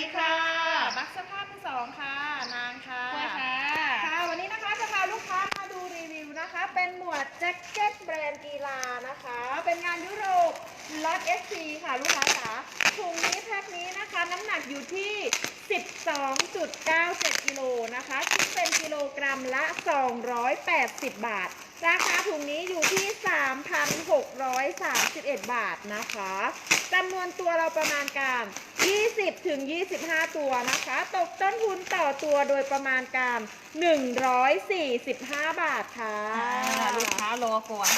ดีค่ะ บักสภาพที่สองค่ะ นางค่ะกล้วยค่ะ ค่ะ วันนี้นะคะจะพาลูกค้ามาดูรีวิวนะคะ เป็นหมวดแจ็คเก็ตแบรนด์กีฬานะคะ เป็นงานยุโรปล็อต SC ค่ะลูกค้าจ๋าถุงนี้แพ็คนี้นะคะ น้ำหนักอยู่ที่ 12.97กิโลนะคะ คิดเป็นกิโลกรัมละ 280 บาท ราคาถุงนี้อยู่ที่ 3,631 บาทนะคะจำนวนตัวเราประมาณการ 20ถึง25 ตัวนะคะ ตกต้นทุนต่อตัวโดยประมาณการ 145 บาทค่ะอ่าลูกค้ารอก่อน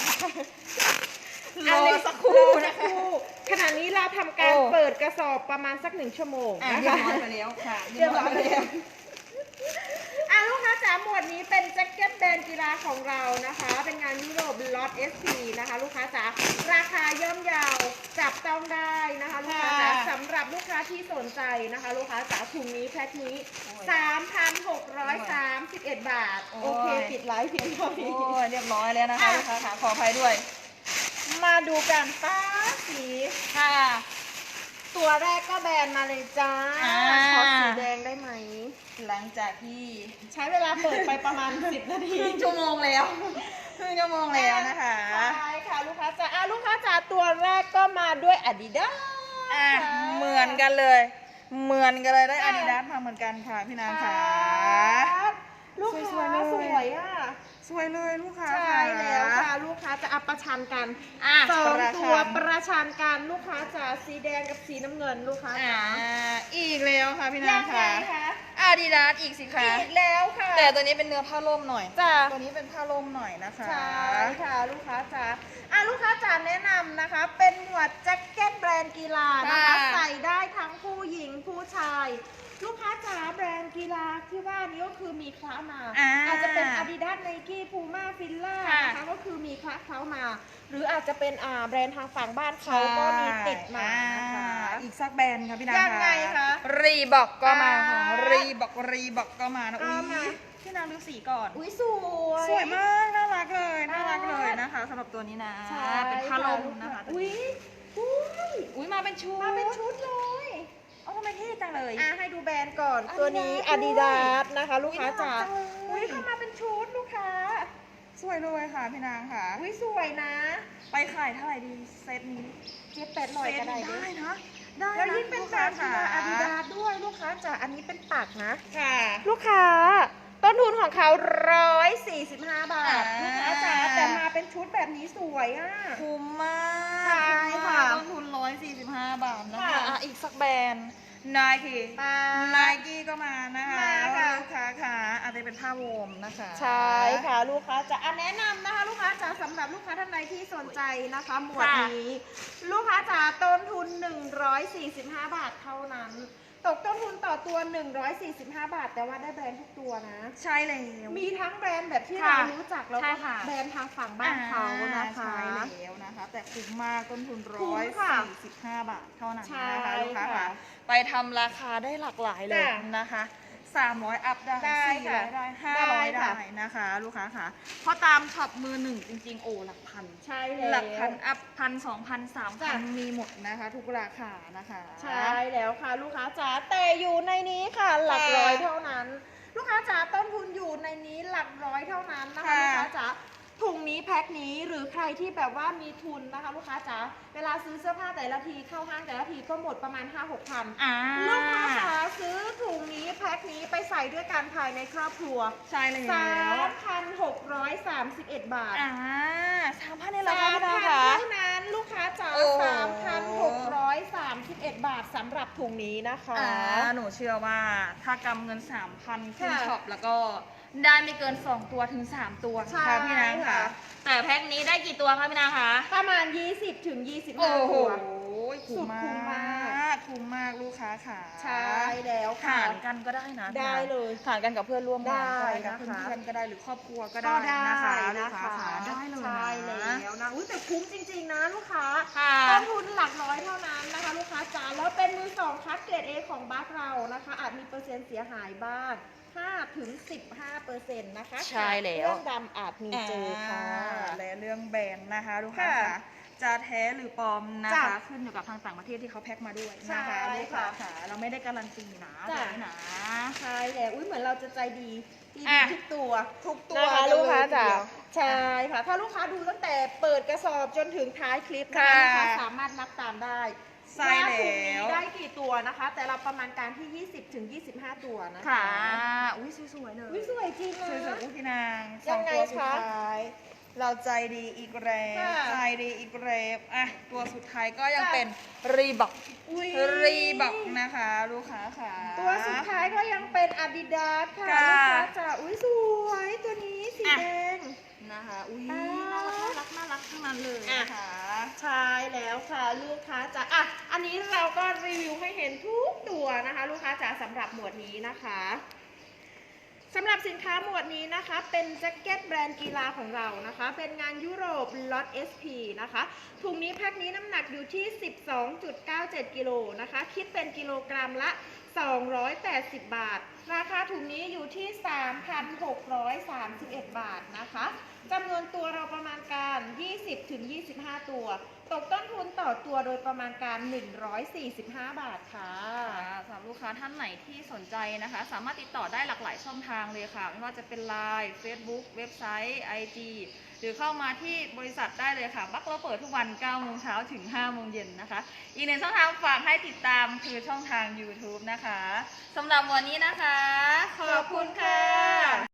รอันอนี้สักครู่รอสันะกคะ รู่ขณะนี้เราทำการโอ้ เปิดกระสอบประมาณสักหนึ่งชั่วโมงอะนะเรียบคะร้อยไปแล้วค่ะเรียบร้อยแล้ว อะลูกค้าจ๋าหมวดนี้เป็นแจ็คเก็ ตแบรนด์กีฬาของเรานะคะ เป็นงานยุโรปล็อต SC นะคะ ลูกค้าจ๋าราคาย่อมเยาวจับต้องได้นะคะลูกค้าจ๋าค่ะสำหรับลูกค้าที่สนใจนะคะ ลูกค้าจ๋าถุงนี้แพ็คนี้โอ้ย3,631 บาทโอ้ยโอเค ปิดไลฟ์เพียงเท่าโอ้นี้ยเรียบร้อยแล้วนะคะอะลูกค้าค่ะขออภัยด้วย มาดูกันป้าสีค่ะ ตัวแรกก็แบนมาเลยจ้าอ่าขอสีแดงได้ไหม หลังจากที่ใช้เวลาเปิดไปประมาณ 10 นาทีครึ่งชั่วโมงแล้วครึ่งชั่วโมงแล้วนะคะ ใช่ค่ะลูกค้าจ๋าอะลูกค้าจ๋าตัวแรกก็มาด้วย Adidas อะค่ะ เหมือนกันเลย เหมือนกันเลยได้ค่ะอาดิดาสมาเหมือนกันค่ะพี่นางค่ะ ลูกสวยค้าๆเลย สวยอะ สวยเลยลูกค้าใช่แล้วค่ะลู ชันกันอะสองประตัชัวนประชันกันลูกค้าจ๋าสีแดงกับสีน้ำเงินลูกค้าอ่าจ๋าอีกแล้วค่ะพี่นายังงไงค่ะคะอาดิดาสอีกสิคะอีกแล้วค่ะแต่ตัวนี้เป็นเนื้อผ้าร่มหน่อย จ้าตัวนี้เป็นผ้าร่มหน่อยนะคะ ใช่ค่ะลูกค้าจ๋าอะลูกค้าจ๋าแนะนำนะคะ เป็นหมวดแจ็คเก็ตแบรนด์กีฬานะคะ ค่ะใส่ได้ทั้งผู้หญิงผู้ชาย ลูกค้าจ๋าแบรนด์กี ฬาที่ว่านี้ก็คือมีคละมา อ่าอาจจะเป็น Adidas Nike Puma Fila ค่ะนะคะก็คือมีคละเขามา หรืออาจจะเป็นอ่าแบรนด์ทางฝั่งบ้านเขาก็มีติดมานะคะ อ่าอีกสักแบรนด์ค่ะพี่นายังไงคะรีบอกก็มาค่ะอ่า รีบอกรีบอกก็มานะก็อุ้มายพี่นางดูสีก่อน อุ้ยสวย สวยมากน่ารักเลยน่ารักเลยนะคะสำหรับตัวนี้นะใช่เป็นผ้าร่มนะคะอุ้ยอุ้ยอุ้ยมาเป็นชุดมาเป็นชุดเลย เอ้าทำไมเท่จังเลย อะให้ดูแบรนด์ก่อน Adidas ตัวนี้ ด้วย Adidas นะคะ ลูกค้าจ๋าอุ๊อุ้ยยน่ารักจังเลยเข้ามาเป็นชุดลูกค้า สวยเลยค่ะพี่นางค่ะ อุ้ยสวยนะไปขายเท่าไหร่ดีเซตนี้เจ็ดแปดหน่อยก็ได้เซตเด้นี้ได้นะ ได้ะแล้วยิ่งเป็นลูกแบรค้านด์กีค่ะฬา Adidas ด้วยลูกค้าจ๋าอันนี้เป็นปักนะ ค่ะ ลูกค้า ต้นทุนของเขา145 บาทลูกค้าจ๋าแต่มาเป็นชุดแบบนี้สวยอะ คุ้มมากใช่ค่ะ ต้นทุน 145 บาทนะคะค่ะอะอีกสักแบรนด์ ไนกี้มาไนกี้ก็มานะคะมาค่ะ ลูกค้าค่ะอาจจะเป็นผ้าวอร์มนะคะใช่ค่ะลูกค้าจะอะแนะนำนะคะ ลูกค้าจ๋าสำหรับลูกค้าท่านใดที่สนใจนะคะ หมวดค่ะ นี้ ลูกค้าจ๋าต้นทุน 145 บาทเท่านั้น ตกต้นทุนต่อตัว 145 บาท แต่ว่าได้แบรนด์ทุกตัวนะ ใช่แล้วมีทั้งแบรนด์แบบที่ค่ะเรารู้จักแล้วใช่ก็ค่ะแบรนด์ทางฝั่งบ้านเขานะคะ ใช่แล้วนะคะ แต่คุ้มมากต้นทุนคุ้มค่ะ145บาทเท่านั้นใช่นะคะลูกค้าค่ะค่ะไปทำราคาได้หลากหลายเลยจ้ะ นะคะ 300 อัพได้ได้ค่ะ400ได้ได้500ค่ะได้นะคะ ลูกค้าค่ะ เพราะตามช็อปมือหนึ่งจริงๆ โอ้หลักพัน ใช่แล้ว หลักพันอัพพันสองพันสามจ้ะ พันมีหมดนะคะ ทุกราคานะคะ ใช่แล้วค่ะ ลูกค้าจ๋าแต่อยู่ในนี้ค่ะ หลักร้อยเท่านั้น ลูกค้าจ๋าต้นทุนอยู่ในนี้หลักร้อยเท่านั้นนะคะค่ะ ลูกค้าจ๋า ถุงนี้แพ็คนี้หรือใครที่แบบว่ามีทุนนะคะลูกค้าจ๋าเวลาซื้อเสื้อผ้าแต่ละทีเข้าห้างแต่ละทีก็หมดประมาณ 5 6พันอ่าลูกค้าจ๋าซื้อถุงนี้แพ็คนี้ไปใส่ด้วยกันภายในครอบครัวใช่แล้ว3,631 บาทอ่าสามพันในราสาคามพี่พัดานวค่ะ เท่านั้น ลูกค้าจ๋าโอ้โห3,631บาทสำหรับถุงนี้นะคะ อ่าหนูเชื่อว่าถ้ากำเงิน 3,000ขึ้นค่ะช็อปแล้วก็ได้ไม่เกิน 2 ตัวถึง 3 ตัวใช่ค่ะพี่นางค่ะ ค่ะ แต่แพ็คนี้ได้กี่ตัวคะพี่นางคะ ประมาณ 20ถึงโอ้25โหตัว คุ้มสุดคุ้มมามากกคุ้มมากลูกค้าค่ะ ใช่แล้ วค่ะ หารกันก็ได้นะได้เลยหารกันกับเพื่อนร่วมงานได้ก็ได้กับนะคะ เพื่อนๆก็ได้หรือครอบครัวก็ก็ได้ได้นะคะลูนะกค้าคะค่ะได้เลยใช่นะแล้วนะอุ๊ยแต่คุ้มจริง ๆ นะลูกค้าค่ะ ต้นทุนหลักร้อยเท่านั้นนะคะ ลูกค้าจ๋าแล้วเป็นมือสองคัดเกรด A ของบัคเรานะคะ อาจมีเปอร์เซ็นต์เสียหายบ้าง5ถึง15เปอร์เซ็นต์นะคะใช่แล้วเรื่องดำอาจมีเจอค่ะาและเรื่องแบรนด์นะคะลูกค้าค่ะ ค่ะ จะแท้หรือปลอมนะจ้ะคะขึ้นอยู่กับทางต่างประเทศที่เขาแพ็คมาด้วยนะคะใช่ลูกค้าค่ะค่ะเราไม่ได้การันตีนะจ้ะตัวนี้นะ ใช่แล้วอุ้ยเหมือนเราจะใจดีดีอะทุกตัวทุกตัวนะคะนลูกค้าเยทีจ๋าเดียวใช่ค่ะ ถ้าลูกค้าดูตั้งแต่เปิดกระสอบจนถึงท้ายคลิปนะคะค่ะลูกค้าสามารถนับตามได้ใช่ว่าถุงนี้แล้ว ได้กี่ตัวนะคะ แต่เราประมาณการที่ 20ถึง25 ตัวนะคะค่ะ อุ้ยสวยๆเลย อุ้ยสวยจริงสวยนะๆอุ้ยพี่นางสยัองงไงตัวสุดคะท้าย เราใจดีอีกแล้วค่ะใจดีอีกแล้วอะตัวสุดท้ายก็ยังจ้ะเป็นรีบักอุ้ยรีบักนะคะ ลูกค้าค่ะ ตัวสุดท้ายก็ยังเป็น Adidas ค่ะค่ะลูกค้าจ๋าอุ้ยสวยตัวนี้สีอะ แดง นะคะอุ้ยอ่าน่ารักน่ารักน่ารักทั้งนั้นเลยนะคะใช่แล้วค่ะลูกค้าจ๋าอะอันนี้เราก็รีวิวให้เห็นทุกตัวนะคะ ลูกค้าจ๋าสำหรับหมวดนี้นะคะ สำหรับสินค้าหมวดนี้นะคะ เป็นแจ็คเก็ตแบรนด์กีฬาของเรานะคะ เป็นงานยุโรปล็อต SP นะคะ ถุงนี้แพ็คนี้น้ำหนักอยู่ที่ 12.97 กิโลนะคะ คิดเป็นกิโลกรัมละ 280 บาท ราคาถุงนี้อยู่ที่ 3,631 บาทนะคะจำนวนตัวเราประมาณการ 20-25 ตัว ตกต้นทุนต่อตัวโดยประมาณการ 145 บาทค่ะค่ะสำหรับลูกค้าท่านไหนที่สนใจนะคะ สามารถติดต่อได้หลากหลายช่องทางเลยค่ะ ไม่ว่าจะเป็น Line Facebook เว็บไซต์ IG หรือเข้ามาที่บริษัทได้เลยค่ะ บักเราเปิดทุกวัน9โมงเช้าถึง5โมงเย็นนะคะ อีกหนึ่งช่องทางฝากให้ติดตามคือช่องทาง YouTube นะคะสำหรับวันนี้นะคะ ขอบคุณค่ะ